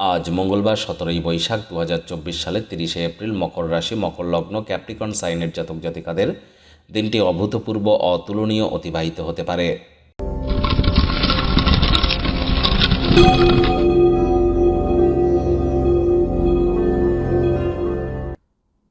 আজ মঙ্গলবার সতেরোই বৈশাখ দু হাজার চব্বিশ সালের তিরিশে এপ্রিল মকর রাশি, মকর লগ্ন, ক্যাপ্রিকন সাইনের জাতক জাতিকাদের দিনটি অভূতপূর্ব, অতুলনীয়, অতিবাহিত হতে পারে।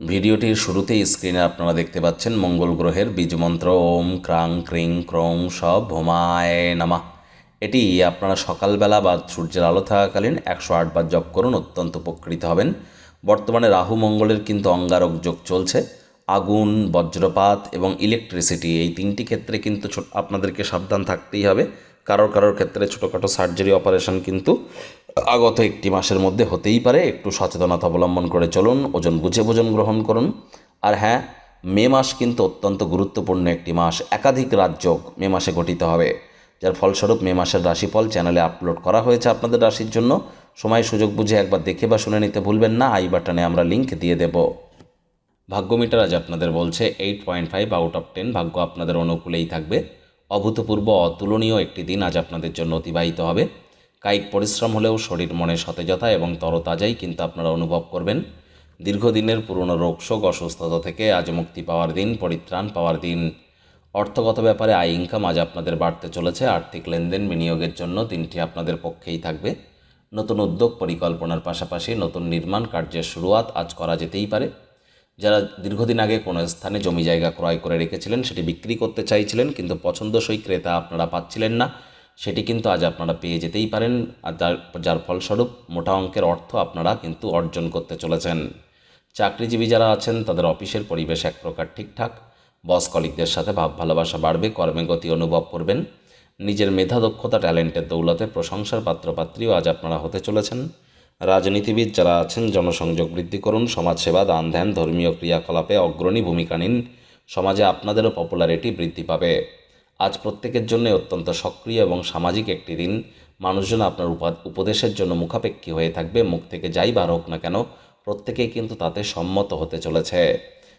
ভিডিওটির শুরুতেই স্ক্রিনে আপনারা দেখতে পাচ্ছেন মঙ্গল গ্রহের বীজমন্ত্র ওম ক্রাং ক্রিং ক্রং সব ভোমায় নামা। এটি আপনারা সকালবেলা বা সূর্যের আলো থাকাকালীন একশো আটবার জপ করুন, অত্যন্ত উপকৃত হবেন। বর্তমানে রাহু মঙ্গলের কিন্তু অঙ্গারক যোগ চলছে। আগুন, বজ্রপাত এবং ইলেকট্রিসিটি এই তিনটি ক্ষেত্রে কিন্তু আপনাদেরকে সাবধান থাকতেই হবে। কারোর কারোর ক্ষেত্রে ছোটোখাটো সার্জারি অপারেশন কিন্তু আগত একটি মাসের মধ্যে হতেই পারে। একটু সচেতনতা অবলম্বন করে চলুন, ওজন বুঝে ভোজন গ্রহণ করুন। আর হ্যাঁ মে মাস কিন্তু অত্যন্ত গুরুত্বপূর্ণ একটি মাস। একাধিক রাজযোগ মে মাসে গঠিত হবে। যার ফলস্বরূপ মে মাসের রাশিফল চ্যানেলে আপলোড করা হয়েছে আপনাদের রাশির জন্য। সময় সুযোগ বুঝে একবার দেখে বা শুনে নিতে ভুলবেন না। আই বাটনে আমরা লিঙ্ক দিয়ে দেব। ভাগ্যমিটার আজ আপনাদের বলছে eight point five out of ten ভাগ্য আপনাদের অনুকূলেই থাকবে। অভূতপূর্ব, অতুলনীয় একটি দিন আজ আপনাদের জন্য অতিবাহিত হবে। কায়িক পরিশ্রম হলেও শরীর মনে সতেজতা এবং তরতাজাই কিন্তু আপনারা অনুভব করবেন। দীর্ঘদিনের পুরনো রোগশোক অসুস্থতা থেকে আজ মুক্তি পাওয়ার দিন, পরিত্রাণ পাওয়ার দিন। অর্থগত ব্যাপারে আয় ইনকাম আজ আপনাদের বাড়তে চলেছে। আর্থিক লেনদেন বিনিয়োগের জন্য দিনটি আপনাদের পক্ষেই থাকবে। নতুন উদ্যোগ পরিকল্পনার পাশাপাশি নতুন নির্মাণ কার্যের শুরুয়াত আজ করা যেতেই পারে। যারা দীর্ঘদিন আগে কোনো স্থানে জমি জায়গা ক্রয় করে রেখেছিলেন, সেটি বিক্রি করতে চাইছিলেন, কিন্তু পছন্দসই ক্রেতা আপনারা পাচ্ছিলেন না। সেটি কিন্তু আজ আপনারা পেয়ে যেতেই পারেন, আর যার যার ফলস্বরূপ মোটা অঙ্কের অর্থ আপনারা কিন্তু অর্জন করতে চলেছেন। চাকরিজীবী যারা আছেন, তাদের অফিসের পরিবেশ এক প্রকার ঠিকঠাক। বস কলিকদের সাথে ভাব ভালোবাসা বাড়বে, কর্মে গতি অনুভব করবেন। নিজের মেধা, দক্ষতা, ট্যালেন্টের দৌলতে প্রশংসার পাত্রপাত্রীও আজ আপনারা হতে চলেছেন। রাজনীতিবিদ যারা আছেন, জনসংযোগ বৃদ্ধি করুন, সমাজসেবা, দান ধ্যান, ধর্মীয় ক্রিয়াকলাপে অগ্রণী ভূমিকা নিন। সমাজে আপনাদেরও পপুলারিটি বৃদ্ধি পাবে। আজ প্রত্যেকের জন্য অত্যন্ত সক্রিয় এবং সামাজিক একটি দিন। মানুষজন আপনার উপা- উপদেশের জন্য মুখাপেক্ষী হয়ে থাকবে। মুখ থেকে যাই বার হোক না কেন, প্রত্যেকেই কিন্তু তাতে সম্মত হতে চলেছে।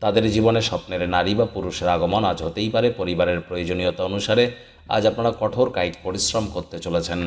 তাদের জীবনে স্বপ্নের নারী বা পুরুষের আগমন আজ হতেই পারে। পরিবারের প্রয়োজনীয়তা অনুসারে আজ আপনারা কঠোর কায়িক পরিশ্রম করতে চলেছেন।